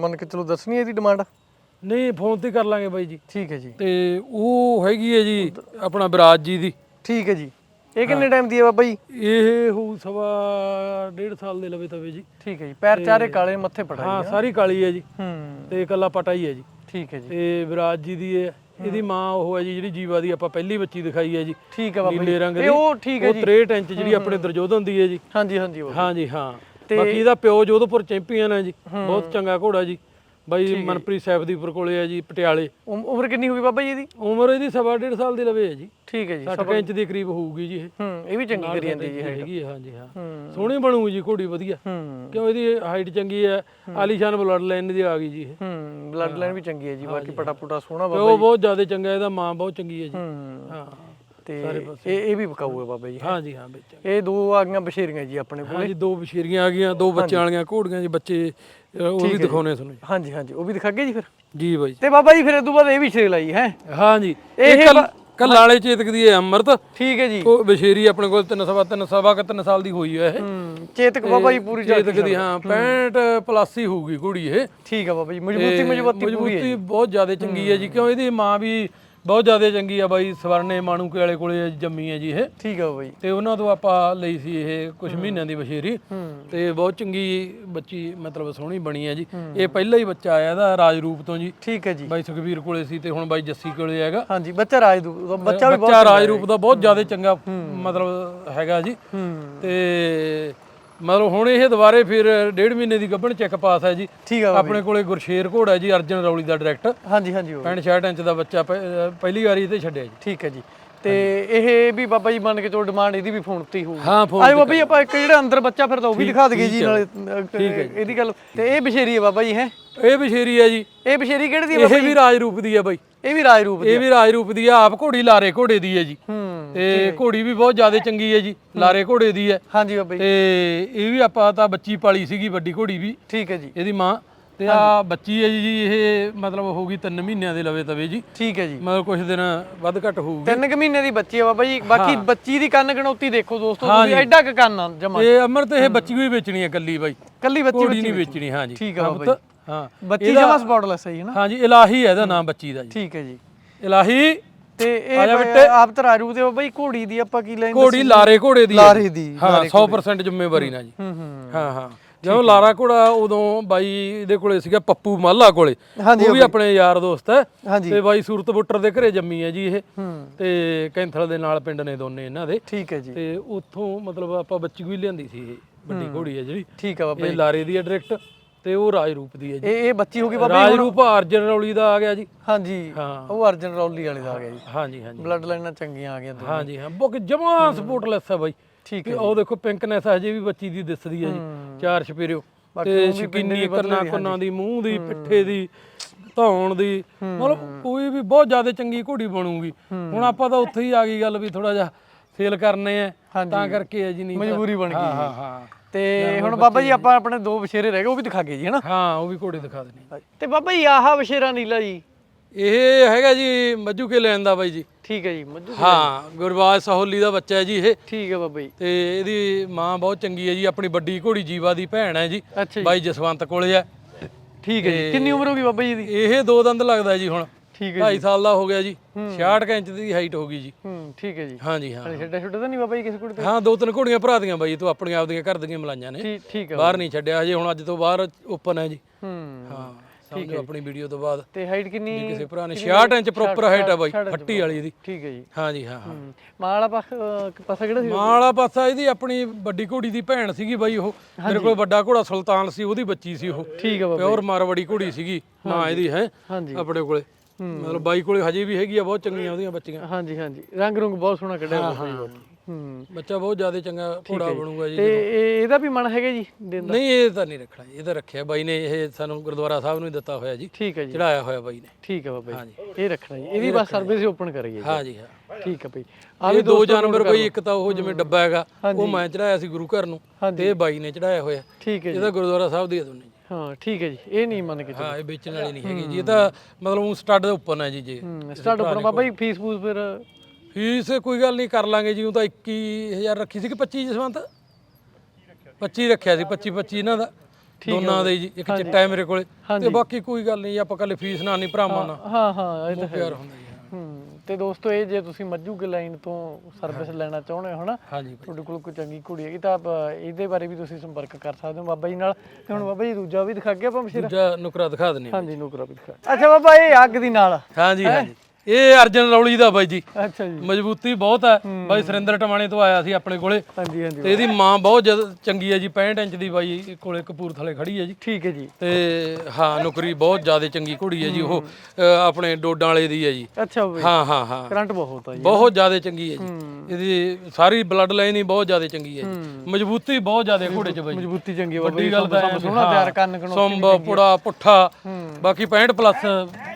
ਮੰਨ ਕੇ ਚਲੋ ਦੱਸਣੀ ਇਹਦੀ ਡਿਮਾਂਡ ਨਹੀਂ ਫੋਨ ਤੇ ਕਰ ਲਾਂਗੇ ਬਾਈ ਜੀ। ਠੀਕ ਹੈ ਜੀ। ਤੇ ਉਹ ਹੈਗੀ ਹੈ ਜੀ ਆਪਣਾ ਵਿਰਾਜ ਜੀ ਦੀ। ਠੀਕ ਹੈ ਜੀ। ਇਹ ਕਿੰਨੇ ਟਾਈਮ ਦੀ ਹੈ ਬਾਬਾ ਜੀ? ਇਹ ਹੋ ਸਵਾ ਡੇਢ ਸਾਲ ਦੇ ਲਵੇ ਤਵੇ ਜੀ। ਠੀਕ ਹੈ ਜੀ ਪੈਰ ਚਾਰੇ ਕਾਲੇ ਮੱਥੇ ਪੜਾ ਹਾਂ ਸਾਰੀ ਕਾਲੀ ਹੈ ਜੀ। ਹੂੰ। ਤੇ ਇਕੱਲਾ ਪਟਾ ਹੀ ਹੈ ਜੀ। ਠੀਕ ਹੈ ਜੀ। ਤੇ ਵਿਰਾਜ ਜੀ ਦੀ ਹੈ ਇਹਦੀ ਮਾਂ ਉਹ ਹੈ ਜੀ ਜਿਹੜੀ ਜੀਵਾ ਦੀ ਆਪਾਂ ਪਹਿਲੀ ਬੱਚੀ ਦਿਖਾਈ ਹੈ ਜੀ। ਠੀਕ ਹੈ ਬਾਬਾ ਨੀਲੇ ਰੰਗ ਦੀ। ਉਹ ਠੀਕ ਹੈ ਉਹ 63 ਇੰਚ ਜਿਹੜੀ ਆਪਣੇ ਦੁਰਜੋਧਨ ਦੀ ਹੈ ਜੀ। ਹਾਂਜੀ ਹਾਂਜੀ ਹਾਂਜੀ ਹਾਂ ਬਾਕੀ ਇਹਦਾ ਪਿਓ ਜੋਧਪੁਰ ਚੈਂਪੀਅਨ ਹੈ ਜੀ। ਬਹੁਤ ਚੰਗਾ ਘੋੜਾ ਜੀ। ਬਾਈ ਮਨਪ੍ਰੀਤ ਸੈਫਦੀਪੁਰ ਕੋਲੇ ਹੈ ਜੀ ਪਟਿਆਲੇ। ਉਮ- ਉਮਰ ਕਿੰਨੀ ਹੋਈ ਬਾਬਾ ਜੀ ਇਹਦੀ? ਉਮਰ ਇਹਦੀ ਸਵਾ ਡੇਢ ਸਾਲ ਦੀ ਲਵੇ ਹੈ ਜੀ। ਠੀਕ ਹੈ ਜੀ 60 ਇੰਚ ਦੇ ਕਰੀਬ ਹੋਊਗੀ ਜੀ ਇਹ। ਹੂੰ ਇਹ ਵੀ ਚੰਗੀ ਕਰੀ ਜਾਂਦੀ ਜੀ ਹੈਗੀ ਹੈ ਹਾਂਜੀ ਹਾਂ। ਹੂੰ। ਸੋਹਣੀ ਬਣੂਗੀ ਜੀ ਘੋੜੀ ਵਧੀਆ। ਹੂੰ। ਕਿਉਂ ਇਹਦੀ ਹਾਈਟ ਚੰਗੀ ਹੈ। ਆਲੀਸ਼ਾਨ ਬਲੱਡ ਲਾਈਨ ਦੀ ਆ ਗਈ ਜੀ ਇਹ। ਹੂੰ ਬਲੱਡ ਲਾਈਨ ਵੀ ਚੰਗੀ ਹੈ ਜੀ ਬਾਕੀ ਪਟਾ ਪੁਟਾ ਸੋਹਣਾ ਬਾਬਾ ਪਿਓ ਬਹੁਤ ਜ਼ਿਆਦਾ ਚੰਗਾ ਇਹਦਾ ਮਾਂ ਬਹੁਤ ਚੰਗੀ ਹੈ ਜੀ। ਹੂੰ। ਹਾਂ। ਤੇ ਇਹ ਇਹ ਵੀ ਬਕਾਊ ਹੈ ਬਾਬਾ ਜੀ ਹਾਂਜੀ ਹਾਂ ਵਿੱਚ ਇਹ ਦੋ ਆ ਗਈਆਂ ਬਸ਼ੇਰੀਆਂ ਜੀ ਆਪਣੇ ਕੋਲ। ਹਾਂਜੀ ਦੋ ਬਸ਼ੀਰੀਆਂ ਆ ਗਈਆਂ ਦੋ ਬੱਚਿਆਂ ਵਾਲੀਆਂ ਘੋੜੀਆਂ ਜੀ ਬੱਚੇ ਅ, ਉਹ ਵੀ ਦਿਖਾਉਣੇ ਆ ਤੁਹਾਨੂੰ। ਹਾਂਜੀ ਹਾਂਜੀ ਉਹ ਵੀ ਦਿਖਾਗੇ ਜੀ ਫਿਰ? ਜੀ ਬਾਈ ਤੇ ਬਾਬਾ ਜੀ ਫਿਰ ਇਹ ਤੋਂ ਬਾਅਦ ਇਹ ਵੀ ਛੇ ਲਾਈ ਹੈ? ਹਾਂਜੀ ਇਹ ਇਹ ਕੱਲ ਕੱਲ ਵਾਲੇ ਚੇਤਕ ਦੀ ਹੈ ਅੰਮ੍ਰਿਤ। ਠੀਕ ਹੈ ਜੀ। ਉਹ ਬਸ਼ੇਰੀ ਆਪਣੇ ਕੋਲ ਤਿੰਨ ਸਵਾ ਤਿੰਨ ਸਵਾ ਕੁ ਤਿੰਨ ਸਾਲ ਦੀ ਹੋਈ ਹੈ ਇਹ। ਹੂੰ ਚੇਤਕ ਬਾਬਾ ਜੀ ਪੂਰੀ ਚੱਲ ਚੇਤਕ ਦੀ ਹਾਂ 65 ਪਲੱਸ ਹੀ ਹੋਊਗੀ ਘੋੜੀ ਇਹ। ਠੀਕ ਹੈ ਬਾਬਾ ਜੀ ਮਜ਼ਬੂਤੀ ਮਜ਼ਬੂਤੀ ਪੂਰੀ ਹੈ ਮਜ਼ਬੂਤੀ ਬਹੁਤ ਜ਼ਿਆਦਾ ਚੰਗੀ ਹੈ ਜੀ ਕਿਉਂ ਇਹਦੀ ਮਾਂ ਵੀ ਬਹੁਤ ਜ਼ਿਆਦਾ ਚੰਗੀ ਆ ਬਾਈ ਸਵਰਨੇ ਮਾਣੂਕੇ ਵਾਲੇ ਕੋਲੇ ਜੰਮੀ ਹੈ ਜੀ ਇਹ। ਠੀਕ ਬਾਬਾ ਜੀ ਤੇ ਉਹਨਾਂ ਤੋਂ ਆਪਾਂ ਲਈ ਸੀ ਇਹ ਕੁਝ ਮਹੀਨਿਆਂ ਦੀ ਬਸ਼ੇਰੀ ਤੇ ਬਹੁਤ ਚੰਗੀ ਬੱਚੀ ਮਤਲਬ ਸੋਹਣੀ ਬਣੀ ਹੈ ਜੀ। ਇਹ ਪਹਿਲਾ ਹੀ ਬੱਚਾ ਆਇਆ ਇਹਦਾ ਰਾਜਰੂਪ ਤੋਂ ਜੀ। ਠੀਕ ਹੈ ਜੀ। ਬਾਈ ਸੁਖਵੀਰ ਕੋਲੇ ਸੀ ਤੇ ਹੁਣ ਬਾਈ ਜੱਸੀ ਕੋਲੇ ਹੈਗਾ। ਹਾਂਜੀ ਬੱਚਾ ਰਾਜਦੂਤ ਦਾ ਬੱਚਾ ਵੀ ਬਹੁਤ ਬੱਚਾ ਰਾਜਰੂਪ ਦਾ ਬਹੁਤ ਜ਼ਿਆਦਾ ਚੰਗਾ ਮਤਲਬ ਹੈਗਾ ਜੀ। ਤੇ ਮਤਲਬ ਹੁਣ ਇਹ ਦੁਬਾਰੇ ਫਿਰ ਡੇਢ ਮਹੀਨੇ ਦੀ ਗੱਭਣ ਚੈੱਕ ਪਾਸ ਹੈ ਜੀ। ਠੀਕ ਬਾਬਾ ਆਪਣੇ ਕੋਲੇ ਗੁਰਸ਼ੇਰ ਘੋੜਾ ਹੈ ਜੀ ਅਰਜਨ ਰੌਲੀ ਦਾ ਡਾਇਰੈਕਟ ਹਾਂਜੀ ਹਾਂਜੀ ਉਹ 65 66 ਇੰਚ ਦਾ ਬੱਚਾ ਪਹਿਲੀ ਵਾਰੀ ਤੇ ਛੱਡਿਆ ਜੀ। ਠੀਕ ਹੈ ਜੀ। ਤੇ ਇਹ ਵੀ ਬਾਬਾ ਜੀ ਮੰਨ ਕੇ ਚਲੋ ਡਿਮਾਂਡ ਇਹਦੀ ਵੀ ਫੋਨ ਤੇ ਹੀ ਹੋਊਗੀ ਹਾਂ ਫੋਨ ਆਜੋ ਬਾਬਾ ਜੀ ਆਪਾਂ ਇੱਕ ਜਿਹੜਾ ਅੰਦਰ ਬੱਚਾ ਫਿਰਦਾ ਉਹ ਵੀ ਦਿਖਾ ਦਈਏ ਜੀ ਨਾਲੇ ਇਹਦੀ ਗੱਲ। ਤੇ ਇਹ ਬਸ਼ੇਰੀ ਹੈ ਬਾਬਾ ਜੀ ਹੈ? ਇਹ ਬਸ਼ੇਰੀ ਹੈ ਜੀ। ਇਹ ਬਸ਼ੇਰੀ ਕਿਹੜੇ ਦੀ ਹੈ ਇਹ ਵੀ ਰਾਜਰੂਪ ਦੀ ਹੈ ਬਾਈ। ਇਹ ਵੀ ਰਾਜਰੂਪ ਦੀ ਇਹ ਵੀ ਰਾਜਰੂਪ ਦੀ ਆ ਆਪ ਘੋੜੀ ਲਾਰੇ ਘੋੜੇ ਦੀ ਹੈ ਜੀ। ਹੂੰ ਤੇ ਘੋੜੀ ਵੀ ਬਹੁਤ ਜ਼ਿਆਦਾ ਚੰਗੀ ਹੈ ਜੀ ਲਾਰੇ ਘੋੜੇ ਦੀ ਹੈ। ਹਾਂਜੀ ਬਾਬਾ ਜੀ। ਤੇ ਇਹ ਵੀ ਆਪਾਂ ਤਾਂ ਬੱਚੀ ਪਾਲੀ ਸੀਗੀ ਵੱਡੀ ਘੋੜੀ ਵੀ। ਠੀਕ ਹੈ ਜੀ। ਇਹਦੀ ਮਾਂ ਤੇ ਆ ਬੱਚੀ ਹੈ ਜੀ ਇਹ ਮਤਲਬ ਹੋਊਗੀ 3 ਮਹੀਨਿਆਂ ਦੇ ਲਵੇ ਤਵੇ ਜੀ। ਠੀਕ ਹੈ ਜੀ। ਮਤਲਬ ਕੁਝ ਦਿਨ ਵੱਧ ਘੱਟ ਹੋਊਗੀ। ਤਿੰਨ ਕੁ ਮਹੀਨੇ ਦੀ ਬੱਚੀ ਆ ਬਾਬਾ ਜੀ ਬਾਕੀ ਬੱਚੀ ਦੀ ਕੰਨ ਗਣੌਤੀ ਦੇਖੋ ਦੋਸਤੋ ਤੁਸੀਂ ਐਡਾ ਕ ਕੰਨ ਆ ਜਮਾ। ਇਹ ਅਮਰ ਤੇ ਇਹ ਬੱਚੀ ਵੀ ਵੇਚਣੀ ਹੈ ਕੱਲੀ ਬਾਈ। ਕੱਲੀ ਬੱਚੀ ਨਹੀਂ ਵੇਚਣੀ। ਹਾਂ ਜੀ ਠੀਕ ਹਾਂ ਬਾਬਾ ਪੁੱਤ, ਹਾਂ। ਬੱਚੀ ਜਮਾ ਸਪੌਟਲੈਸ ਹੈ ਜੀ ਨਾ? ਹਾਂ ਜੀ ਇਲਾਹੀ ਹੈ ਇਹਦਾ ਨਾਮ ਬੱਚੀ ਦਾ ਜੀ। ਠੀਕ ਹੈ ਜੀ। ਇਲਾਹੀ। ਤੇ ਇਹ ਆਪ ਤਰਾਰੂ ਦੇ ਜੀ ਘੋੜੀ ਦੀ ਆਪਾਂ ਕੀ ਲੈਂਦੇ ਘੋੜੀ ਲਾਰੇ ਘੋੜੇ ਦੀ ਹੈ ਲਾਰੇ ਦੀ ਹਾਂ 100% ਜ਼ਿੰਮੇਵਾਰੀ ਨਾਲ ਜੀ। ਹੂੰ ਹੂੰ। ਹਾਂ ਹਾਂ। ਜਦੋਂ ਲਾਰਾ ਘੋੜਾ ਉਦੋਂ ਬਾਈ ਦੇ ਕੋਲੇ ਸੀਗਾ ਪੱਪੂ ਮਾਲਾ ਕੋਲੇ। ਉਹ ਵੀ ਆਪਣੇ ਯਾਰ ਦੋਸਤ ਹੈ। ਤੇ ਬਾਈ ਸੂਰਤ ਬੁੱਟਰ ਦੇ ਘਰੇ ਜੰਮੀ ਹੈ ਜੀ ਇਹ। ਹੂੰ। ਤੇ ਕੈਂਥਲ ਦੇ ਨਾਲ ਪਿੰਡ ਨੇ ਦੋਨੇ ਇਹਨਾਂ ਦੇ। ਠੀਕ ਹੈ ਜੀ। ਤੇ ਉੱਥੋਂ ਮਤਲਬ ਆਪਾਂ ਬੱਚੀ ਵੀ ਲਿਆਂਦੀ ਸੀ ਇਹ ਵੱਡੀ ਘੋੜੀ ਹੈ ਜਿਹੜੀ। ਠੀਕ ਆ ਬਾਬਾ ਇਹ ਲਾਰੇ ਦੀ ਹੈ ਡਾਇਰੈਕਟ ਤੇ ਉਹ ਰਾਜ ਰੂਪ ਦੀ ਹੈ ਜੀ। ਇਹ ਇਹ ਬੱਚੀ ਹੋ ਗਈ ਬਾਬਾ ਰਾਜ ਰੂਪ ਅਰਜਨ ਰੌਲੀ ਦਾ ਆ ਗਿਆ ਜੀ। ਹਾਂਜੀ। ਹਾਂ। ਉਹ ਅਰਜਨ ਰੌਲੀ ਵਾਲੇ ਦਾ ਆ ਗਿਆ ਜੀ। ਹਾਂਜੀ ਹਾਂਜੀ। ਬਲੱਡ ਲਾਈਨਾਂ ਚੰਗੀਆਂ ਆ ਗਈਆਂ ਹਾਂਜੀ ਹਾਂ। ਬੁੱਕ ਜਮਾ ਸਪੋਰਟਲੈਸ ਹੈ ਬਾਈ। ਠੀਕ ਤੇ ਉਹ ਦੇਖੋ ਪਿੰਕਨੈਸ ਹਜੇ ਵੀ ਬੱਚੀ ਦੀ ਦਿਸਦੀ ਹੈ ਜੀ ਚਾਰ ਛਪੇਰਿਓ। ਤੇ ਸ਼ਕੀਨੀ ਕੰਨਾਂ ਕੁੰਨਾਂ ਦੀ ਮੂੰਹ ਦੀ ਪਿੱਠੇ ਦੀ ਧੌਣ ਦੀ। ਮਤਲਬ ਕੋਈ ਵੀ ਬਹੁਤ ਜ਼ਿਆਦਾ ਚੰਗੀ ਘੋੜੀ ਬਣੂਗੀ। ਹੁਣ ਆਪਾਂ ਤਾਂ ਉੱਥੇ ਹੀ ਆ ਗਈ ਗੱਲ ਵੀ ਥੋੜਾ ਜਿਹਾ ਸੇਲ ਕਰਨੇ ਆ ਤਾਂ ਕਰਕੇ ਹੈ ਜੀ ਨਹੀਂ ਮਜਬੂਰੀ ਬਣ ਹਾਂ ਗਈ ਹਾਂ ਹਾਂ। ਤੇ ਹੁਣ ਬਾਬਾ ਜੀ ਆਪਾਂ ਆਪਣੇ ਦੋ ਬਸ਼ੇਰੇ ਰਹਿ ਗਏ ਉਹ ਵੀ ਦਿਖਾ ਗਏ ਜੀ ਹਨਾ? ਹਾਂ ਉਹ ਵੀ ਘੋੜੇ ਦਿਖਾ ਦੇਣੇ ਤੇ ਬਾਬਾ ਜੀ ਆਹ ਬਸ਼ੇਰਾ ਨੀਲਾ ਜੀ। ਇਹ ਹੈਗਾ ਜੀ ਮੱਜੂ ਕੇ ਲੈਣ ਦਾ ਬਾਈ ਜੀ। ਠੀਕ ਹੈ ਜੀ ਮੱਜੂ ਹਾਂ ਗੁਰਬਾਜ ਸਹੋਲੀ ਦਾ ਬੱਚਾ ਹੈ ਜੀ ਇਹ। ਠੀਕ ਹੈ ਬਾਬਾ ਜੀ। ਤੇ ਇਹਦੀ ਮਾਂ ਬਹੁਤ ਚੰਗੀ ਹੈ ਜੀ ਆਪਣੀ ਵੱਡੀ ਘੋੜੀ ਜੀਵਾ ਦੀ ਭੈਣ ਹੈ ਜੀ। ਜੀ। ਬਾਈ ਜਸਵੰਤ ਕੋਲੇ ਹੈ। ਠੀਕ ਹੈ ਜੀ। ਕਿੰਨੀ ਉਮਰ ਹੋ ਗਈ ਬਾਬਾ ਜੀ ਦੀ ਇਹ ਦੋ ਦੰਦ ਲੱਗਦਾ ਜੀ ਹੁਣ। ਠੀਕ ਹੈ 2.5 ਸਾਲ ਦਾ ਹੋ ਗਿਆ ਜੀ। 66 ਇੰਚ ਦੀ ਹਾਈਟ ਹੋ ਗਈ ਜੀ। ਹੂੰ ਠੀਕ ਹੈ ਜੀ। ਹਾਂ ਹਲੇ ਛੱਡਾ ਛੁੱਟਾ ਤਾਂ ਨਹੀਂ ਬਾਬਾ ਜੀ ਕਿਸੇ ਕੁੜੀ ਤੇ? ਹਾਂ ਦੋ ਤਿੰਨ ਘੋੜੀਆਂ ਭਰਾ ਦੀਆਂ ਬਾਈ ਤੂੰ ਆਪਣੀਆਂ ਆਪਦੀਆਂ ਘਰ ਦੀਆਂ ਮਲਾਈਆਂ ਨੇ। ਠੀਕ ਹੈ ਬਾਹਰ ਨਹੀਂ ਛੱਡਿਆ ਹਜੇ ਹੁਣ ਅੱਜ ਤੋਂ ਬਾਹਰ ਓਪਨ ਹੈ ਜੀ। ਹੂੰ ਹਾਂ। ਸਮਝੋ ਆਪਣੀ ਵੀਡੀਓ ਤੋਂ ਬਾਅਦ ਤੇ ਹਾਈਟ ਕਿੰਨੀ ਕਿਸੇ ਭਰਾ ਨੇ 66 ਇੰਚ ਪ੍ਰੋਪਰ ਹਾਈਟ ਹੈ ਬਾਈ ਫੱਟੀ ਵਾਲੀ ਦੀ ਠੀਕ ਹੈ ਜੀ। ਹਾਂ ਹਾਂ ਹੂੰ। ਮਾਂ ਵਾਲਾ ਪਾਸਾ ਕਿਹੜਾ ਸੀ ਮਾਂ ਵਾਲਾ ਪਾਸਾ ਇਹਦੀ ਆਪਣੀ ਵੱਡੀ ਘੋੜੀ ਦੀ ਭੈਣ ਸੀਗੀ ਬਾਈ ਉਹ। ਮੇਰੇ ਕੋਲ ਵੱਡਾ ਘੋੜਾ ਸੁਲਤਾਨ ਸੀ ਉਹਦੀ ਬੱਚੀ ਸੀ ਉਹ। ਠੀਕ ਹੈ ਬਾਬਾ। ਪਿਓਰ ਮਾਰਵਾੜੀ ਘੋੜੀ ਸੀਗੀ ਮਾਂ ਇਹਦੀ ਹੈ ਆਪਣੇ ਕੋਲੇ। ਮਤਲਬ ਬਾਈ ਕੋਲੇ ਹਜੇ ਵੀ ਹੈਗੀ ਆ ਬਹੁਤ ਚੰਗੀਆਂ ਉਹਦੀਆਂ ਬੱਚੀਆਂ। ਹਾਂਜੀ ਹਾਂਜੀ। ਰੰਗ ਰੁੰਗ ਬਹੁਤ ਸੋਹਣਾ ਕੱਢਿਆ ਜੀ। ਬਾਕੀ। ਹੂੰ ਬੱਚਾ ਬਹੁਤ ਜ਼ਿਆਦਾ ਚੰਗਾ ਘੋੜਾ ਬਣੂਗਾ ਜੀ ਤੇ ਇਹ- ਇਹਦਾ ਵੀ ਮਨ ਹੈਗਾ ਜੀ ਦਿਨ ਦਾ? ਨਹੀਂ ਇਹ ਤਾਂ ਨਹੀਂ ਰੱਖਣਾ ਇਹ ਤਾਂ ਰੱਖਿਆ ਬਾਈ ਨੇ ਇਹ ਸਾਨੂੰ ਗੁਰਦੁਆਰਾ ਸਾਹਿਬ ਨੂੰ ਹੀ ਦਿੱਤਾ ਹੋਇਆ ਜੀ। ਠੀਕ ਹੈ ਜੀ। ਚੜਾਇਆ ਹੋਇਆ ਬਾਈ ਨੇ। ਠੀਕ ਹੈ ਬਾਬਾ ਜੀ। ਇਹ ਰੱਖਣਾ ਜੀ। ਇਹਦੀ ਬਸ ਸਰਵਿਸ ਓਪਨ ਕਰੀਏ ਹਾਂ ਜੀ ਹਾਂ। ਠੀਕ ਹੈ ਬਈ। ਆ ਵੀ ਦੋ ਜਾਨਵਰ ਬਈ ਇੱਕ ਤਾਂ ਉਹ ਜਿਵੇਂ ਡੱਬਾ ਹੈਗਾ ਉਹ ਮੈਂ ਚੜਾਇਆ ਸੀ ਗੁਰੂ ਘਰ ਨੂੰ। ਤੇ ਇਹ ਬਾਈ ਨੇ ਚੜਾਇਆ ਹੋਇਆ। ਠੀਕ ਹੈ ਜੀ। ਇਹਦਾ ਗੁਰਦੁਆਰਾ ਸਾਹਿਬ ਦੀ ਹੈ ਦੋਨੇ ਜੀ। ਹਾਂ ਠੀਕ ਹੈ ਜੀ। ਇਹ ਨਹੀਂ ਮੰਨ ਕੇ ਚੱਲੋ। ਹਾਂ ਇਹ ਵੇਚਣ ਵਾਲੀ ਨਹੀਂ ਹੈਗੀ ਜੀ। ਇਹ ਤਾਂ ਮਤਲਬ ਉਹ ਸਟੱਡ ਦੇ ਉੱਪਰ ਹੈ ਜੀ ਜੇ। ਸਟਾਰਟ ਉੱਪਰ ਬਾਬਾ ਜੀ ਫੀਸ ਫੂਸ ਫਿਰ ਫੀਸ ਕੋਈ ਗੱਲ ਨਹੀਂ ਕਰ ਲਾਂਗੇ ਜੀ ਉਹ ਤਾਂ 21000 ਰੱਖੀ ਸੀ ਕਿ 25 ਜਸਵੰਤ 25 ਰੱਖਿਆ ਸੀ 25 25 ਇਹਨਾਂ ਦਾ ਦੋਨਾਂ ਦੇ ਜੀ ਇੱਕ ਚਿੱਟਾ ਹੈ ਮੇਰੇ ਕੋਲੇ। ਤੇ ਬਾਕੀ ਕੋਈ ਗੱਲ ਨਹੀਂ ਆਪਾਂ ਕੱਲੇ ਫੀਸ ਨਾਲ ਨਹੀਂ ਭਰਾਵਾਂ ਨਾਲ ਹਾਂ ਹਾਂ ਇਹ ਤਾਂ ਪਿਆਰ ਹੁੰਦਾ ਜੀ। ਹੂੰ ਤੇ ਦੋਸਤੋ ਇਹ ਜੇ ਤੁਸੀਂ ਮੱਜੂ ਕੇ ਲਾਈਨ ਤੋਂ ਸਰਵਿਸ ਲੈਣਾ ਚਾਹੁੰਦੇ ਹੋ ਹਨਾ? ਤੁਹਾਡੇ ਕੋਲ ਕੋਈ ਚੰਗੀ ਕੁੜੀ ਹੈਗੀ ਤਾਂ ਇਹਦੇ ਬਾਰੇ ਵੀ ਤੁਸੀਂ ਸੰਪਰਕ ਕਰ ਸਕਦੇ ਹੋ ਬਾਬਾ ਜੀ ਨਾਲ। ਤੇ ਹੁਣ ਬਾਬਾ ਜੀ ਦੂਜਾ ਵੀ ਦਿਖਾ ਗਿਆ ਆਪਾਂ ਬਸ਼ੀਰ ਦੂਜਾ ਨੁਕਰਾ ਦਿਖਾ ਦਿੰਨੇ। ਹਾਂਜੀ ਨੁਕਰਾ ਵੀ ਦਿਖਾ। ਅੱਛਾ ਬਾਬਾ ਇਹ ਅੱਗ ਦੀ ਨਾਲ। ਹਾਂਜੀ ਹਾਂਜੀ। ਇਹ ਅਰਜਨ ਰੌਲੀ ਦਾ ਬਾਈ ਜੀ। ਅੱਛਾ ਜੀ। ਮਜ਼ਬੂਤੀ ਬਹੁਤ ਹੈ। ਬਾਈ ਸੁਰਿੰਦਰ ਟਮਾਣੇ ਤੋਂ ਆਇਆ ਸੀ ਆਪਣੇ ਕੋਲੇ। ਹਾਂਜੀ ਹਾਂਜੀ। ਤੇ ਇਹਦੀ ਮਾਂ ਬਹੁਤ ਚੰਗੀ ਹੈ ਜੀ 65 ਇੰਚ ਦੀ ਬਾਈ ਕੋਲੇ ਕਪੂਰਥਲੇ ਖੜੀ ਹੈ ਜੀ। ਠੀਕ ਹੈ ਜੀ। ਤੇ ਹਾਂ ਨੁਕਰੀ ਬਹੁਤ ਜ਼ਿਆਦਾ ਚੰਗੀ ਘੋੜੀ ਹੈ ਜੀ ਉਹ ਆਪਣੇ ਡੋਡਾਂ ਵਾਲੇ ਦੀ ਹੈ ਜੀ। ਅੱਛਾ ਬਾਈ। ਹਾਂ ਹਾਂ ਹਾਂ। ਕਰੰਟ ਬਹੁਤ ਆ ਜੀ। ਬਹੁਤ ਜ਼ਿਆਦਾ ਚੰਗੀ ਹੈ ਜੀ। ਇਹਦੀ ਸਾਰੀ ਬਲੱਡ ਲਾਈਨ ਹੀ ਬਹੁਤ ਜ਼ਿਆਦਾ ਚੰਗੀ ਹੈ ਜੀ। ਮਜ਼ਬੂਤੀ ਬਹੁਤ ਜ਼ਿਆਦਾ ਘੋੜੇ 'ਚ ਬਾਈ ਮਜ਼ਬੂਤੀ ਚੰਗੀ ਬਾਬਾ ਵੱਡੀ ਗੱਲ ਤਾਂ ਸੋਹਣਾ ਤਿਆਰ ਕਰਨ ਕਣੋ ਸੰਭ ਪੁੜਾ ਪੁੱਠਾ ਬਾਕੀ 65 ਪਲੱਸ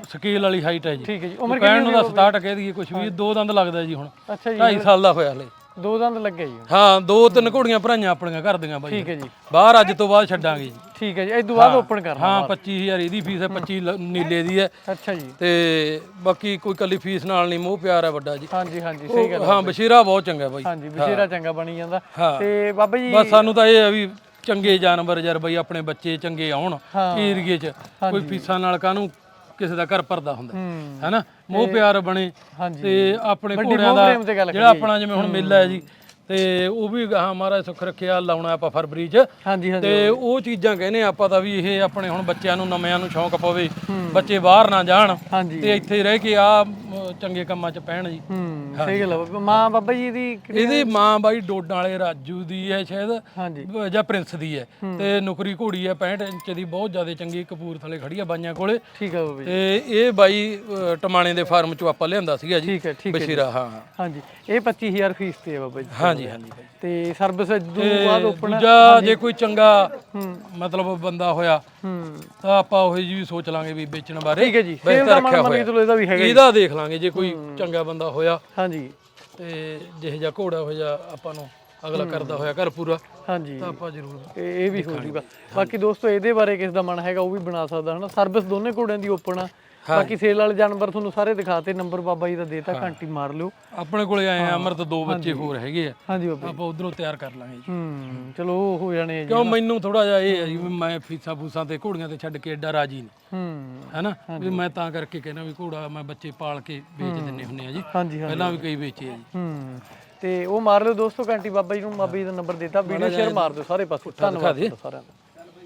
ਸਕੇਲ ਵਾਲੀ ਹਾਈਟ ਹੈ ਜੀ। ਠੀਕ ਹੈ ਜੀ। ਉਮਰ ਕਹਿਣ ਨੂੰ ਦਾ 67 ਕਹਿ ਦਈਏ ਕੁਝ ਵੀ ਦੋ ਦੰਦ ਲੱਗਦਾ ਜੀ ਹੁਣ। ਅੱਛਾ ਜੀ 2.5 ਸਾਲ ਦਾ ਹੋਇਆ ਹਲੇ। ਦੋ ਦੰਦ ਲੱਗੇ ਜੀ ਹਾਂ ਦੋ ਤਿੰਨ ਘੋੜੀਆਂ ਭਰਾਈਆਂ ਆਪਣੀਆਂ ਘਰ ਦੀਆਂ ਬਾਈ। ਠੀਕ ਹੈ ਜੀ। ਬਾਹਰ ਅੱਜ ਤੋਂ ਬਾਅਦ ਛੱਡਾਂਗੇ ਜੀ। ਠੀਕ ਹੈ ਜੀ ਇਸ ਤੋਂ ਬਾਅਦ ਓਪਨ ਕਰਨਾ ਹਾਂ 25000 ਇਹਦੀ ਫੀਸ ਹੈ 25 ਲ- ਨੀਲੇ ਦੀ ਹੈ। ਅੱਛਾ ਜੀ। ਤੇ ਬਾਕੀ ਕੋਈ ਕੱਲੀ ਫੀਸ ਨਾਲ ਨਹੀਂ ਮੋਹ ਪਿਆਰ ਹੈ ਵੱਡਾ ਜੀ। ਹਾਂਜੀ ਹਾਂਜੀ ਸਹੀ ਗੱਲ ਹਾਂ ਬਸ਼ੀਰਾ ਬਹੁਤ ਚੰਗਾ ਬਾਈ। ਹਾਂਜੀ ਬਸ਼ੇਰਾ ਚੰਗਾ ਬਣੀ ਜਾਂਦਾ। ਤੇ ਬਾਬਾ ਜੀ ਬਸ ਸਾਨੂੰ ਤਾਂ ਇਹ ਹੈ ਵੀ ਚੰਗੇ ਜਾਨਵਰ ਯਾਰ ਬਈ ਆਪਣੇ ਬੱਚੇ ਚੰਗੇ ਆਉਣ ਏਰੀਏ 'ਚ। ਕੋਈ ਫੀਸਾਂ ਨਾਲ ਕਾਹਨੂੰ ਕਿਸੇ ਦਾ ਘਰ ਭਰਦਾ ਹੁੰਦਾ। ਹੂੰ। ਹੈਨਾ? ਮੋਹ ਪਿਆਰ ਬਣੇ ਤੇ ਆਪਣੇ ਘੋੜਿਆਂ ਦਾ ਜਿਹੜਾ ਆਪਣਾ ਜਿਵੇਂ ਹੁਣ ਮੇਲਾ ਹੈ ਜੀ ਤੇ ਉਹ ਵੀ ਹਾਂ ਮਹਾਰਾਜ ਸੁੱਖ ਰੱਖਿਆ ਲਾਉਣਾ ਆਪਾਂ ਫਰਵਰੀ 'ਚ। ਹਾਂਜੀ ਹਾਂਜੀ ਤੇ ਉਹ ਚੀਜ਼ਾਂ ਕਹਿੰਦੇ ਆਪਾਂ ਤਾਂ ਵੀ ਇਹ ਆਪਣੇ ਹੁਣ ਬੱਚਿਆਂ ਨੂੰ ਨਵਿਆਂ ਨੂੰ ਸ਼ੌਂਕ ਪਵੇ ਬੱਚੇ ਬਾਹਰ ਨਾ ਜਾਣ। ਹਾਂਜੀ। ਤੇ ਇੱਥੇ ਰਹਿ ਕੇ ਆ ਚੰਗੇ ਕੰਮਾਂ 'ਚ ਪੈਣ ਜੀ। ਹੂੰ ਸਹੀ ਗੱਲ ਆ। ਬਾਬਾ। ਮਾਂ ਬਾਬਾ ਜੀ ਦੀ ਕਿਹੜੀ- ਇਹਦੀ ਮਾਂ ਬਾਈ ਡੋਡਾਂ ਵਾਲੇ ਰਾਜੂ ਦੀ ਹੈ ਸ਼ਾਇਦ ਜਾਂ ਪ੍ਰਿੰਸ ਦੀ ਹੈ। ਤੇ ਨੁਕਰੀ ਘੋੜੀ ਹੈ 65 ਇੰਚ ਦੀ ਬਹੁਤ ਜ਼ਿਆਦਾ ਚੰਗੀ ਕਪੂਰਥਲੇ ਖੜੀ ਆ ਬਾਈਆਂ ਕੋਲੇ। ਠੀਕ ਹੈ ਬਾਬਾ ਜੀ। ਤੇ ਇਹ ਬਾਈ ਟਮਾਣੇ ਦੇ ਫਾਰਮ ਚੋਂ ਆਪਾਂ ਲਿਆਂਦਾ ਸੀਗਾ ਜੀ। ਠੀਕ ਹੈ ਠੀਕ ਹੈ ਬਸ਼ੀਰਾ ਹਾਂ। ਹਾਂ। ਹਾਂਜੀ। ਇਹ 25000 ਫੀਸ ਤੇ ਹੈ ਬਾਬਾ ਜੀ। ਹਾਂਜੀ ਹਾਂਜੀ। ਤੇ ਸਰਵਿਸ ਤੋਂ ਬਾਅਦ ਓਪਨ ਦੂਜਾ ਜੇ ਕੋਈ ਚੰਗਾ ਮਤਲਬ ਬੰਦਾ ਹੋਇਆ ਤਾਂ ਆਪਾਂ ਉਹ ਜੀ ਵੀ ਸੋਚ ਲਾਂਗੇ ਵੀ ਵੇਚਣ ਬਾਰੇ ਠੀਕ ਹੈ ਜੀ। ਸੇਲ ਦਾ ਮਨ ਮੰਨ ਕੇ ਚਲੋ ਇਹਦਾ ਵੀ ਹੈਗਾ। ਇਹਦਾ ਦੇਖ ਲਾਂਗੇ ਜੇ ਕੋਈ ਚੰਗਾ ਬੰਦਾ ਹੋਇਆ। ਹਾਂਜੀ। ਤੇ ਜਿਹੇ ਜਿਹਾ ਘੋੜਾ ਹੋ ਜਾ ਆਪਾਂ ਨੂੰ ਅਗਲਾ ਕਰਦਾ ਹੋਇਆ ਘਰ ਪੂਰਾ ਹਾਂਜੀ। ਤਾਂ ਆਪਾਂ ਜ਼ਰੂਰ ਇਹ ਇਹ ਵੀ ਹੋ ਜੂਗਾ। ਬਾਕੀ ਦੋਸਤੋ ਇਹਦੇ ਬਾਰੇ ਕਿਸ ਦਾ ਮਨ ਹੈਗਾ ਉਹ ਵੀ ਬਣਾ ਸਕਦਾ ਹਨਾ? ਸਰਵਿਸ ਦੋਨੇ ਘੋੜਿਆਂ ਦੀ ਓਪਨ ਆ। ਬਾਕੀ ਸੇਲ ਵਾਲੇ ਜਾਨਵਰ ਤੁਹਾਨੂੰ ਸਾਰੇ ਦਿਖਾਤੇ ਨੰਬਰ ਬਾਬਾ ਜੀ ਦਾ ਦੇਤਾ ਘੰਟੀ ਮਾਰ ਲਿਓ। ਆਪਣੇ ਕੋਲੇ ਆਏ ਆ ਅਮਰਤ ਦੋ ਬੱਚੇ ਹੋਰ ਹੈਗੇ ਆ। ਹਾਂਜੀ ਬਾਬਾ ਆਪਾਂ ਉਧਰੋਂ ਤਿਆਰ ਕਰ ਲਾਂਗੇ ਜੀ। ਹੂੰ ਚਲੋ ਉਹ ਹੋ ਜਾਣੇ ਆ ਜੀ ਕਿਉਂ ਮੈਨੂੰ ਥੋੜਾ ਜਿਹਾ ਇਹ ਹੈ ਜੀ ਵੀ ਮੈਂ ਫੀਸਾਂ ਫੂਸਾਂ ਤੇ ਘੋੜੀਆਂ ਤੇ ਛੱਡ ਕੇ ਐਡਾ ਰਾਜੀ ਨਹੀਂ। ਹੂੰ ਹੈਨਾ? ਵੀ ਮੈਂ ਤਾਂ ਕਰਕੇ ਕਹਿੰਦਾ ਵੀ ਘੋੜਾ ਮੈਂ ਬੱਚੇ ਪਾਲ ਕੇ ਵੇਚ ਦਿੰਨੇ ਹੁੰਨੇ ਆ ਜੀ। ਪਹਿਲਾਂ ਵੀ ਕਈ ਵੇਚੇ ਆ ਜੀ। ਹੂੰ। ਤੇ ਉਹ ਮਾਰ ਲਿਓ ਦੋਸਤੋ ਘੰਟੀ ਬਾਬਾ ਜੀ ਨੂੰ ਬਾਬਾ ਜੀ ਦਾ ਨੰਬਰ ਦੇਤਾ ਵੀਡੀਓ ਸ਼ੇਅਰ ਮਾਰ ਦਿਓ ਸਾਰੇ ਪਾਸੇ। ਧੰਨਵਾਦ ਸਾਰਿਆਂ ਦਾ।